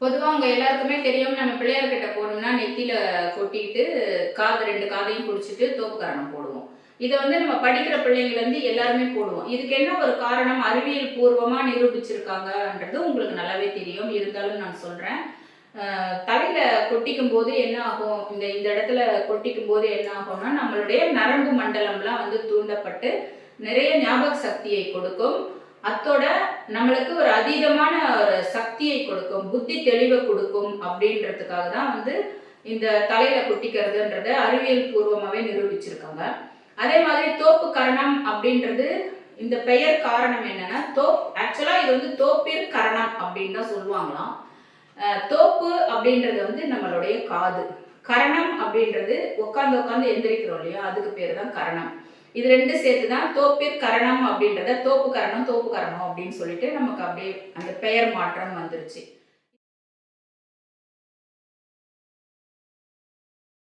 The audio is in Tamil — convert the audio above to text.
பொதுவாக அவங்க எல்லாருக்குமே தெரியும் நம்ம பிள்ளையார்கிட்ட போனோம்னா நெத்தியில கொட்டிட்டு காது ரெண்டு காதையும் குடிச்சிட்டு தோப்புக்காரணம் போடுவோம். இதை வந்து நம்ம படிக்கிற பிள்ளைங்கள்ல இருந்து எல்லாருமே போடுவோம். இதுக்கு என்ன ஒரு காரணம்? அறிவியல் பூர்வமா நிரூபிச்சிருக்காங்கன்றது உங்களுக்கு நல்லாவே தெரியும். இருந்தாலும் நான் சொல்றேன். தலையில கொட்டிக்கும் போது என்ன ஆகும்? இந்த இந்த இடத்துல கொட்டிக்கும் போது என்ன ஆகும்னா நம்மளுடைய நரம்பு மண்டலம்லாம் வந்து தூண்டப்பட்டு நிறைய ஞாபக சக்தியை கொடுக்கும். அத்தோட நம்மளுக்கு ஒரு அதீதமான ஒரு சக்தியை கொடுக்கும் புத்தி தெளிவை கொடுக்கும் அப்படின்றதுக்காக தான் வந்து இந்த தலையில குட்டிக்கிறதுன்றத அறிவியல் பூர்வமாகவே நிரூபிச்சிருக்காங்க. அதே மாதிரி தோப்பு கரணம் அப்படின்றது இந்த பெயர் காரணம் என்னன்னா தோப் ஆக்சுவலா இது வந்து தோப்பில் கரணம் அப்படின்னு தான் சொல்லுவாங்களாம். தோப்பு அப்படின்றது வந்து நம்மளுடைய காது. கரணம் அப்படின்றது உட்காந்து உட்காந்து எந்திரிக்கிறோம் இல்லையா? அதுக்கு பேர் தான் கரணம். இது ரெண்டு சேர்த்து தான் தோப்பிற் கரணம் அப்படின்றத தோப்பு கரணம் தோப்பு கரணம் அப்படின்னு சொல்லிட்டு நமக்கு அப்படியே அந்த பெயர் மாற்றம் வந்துருச்சு.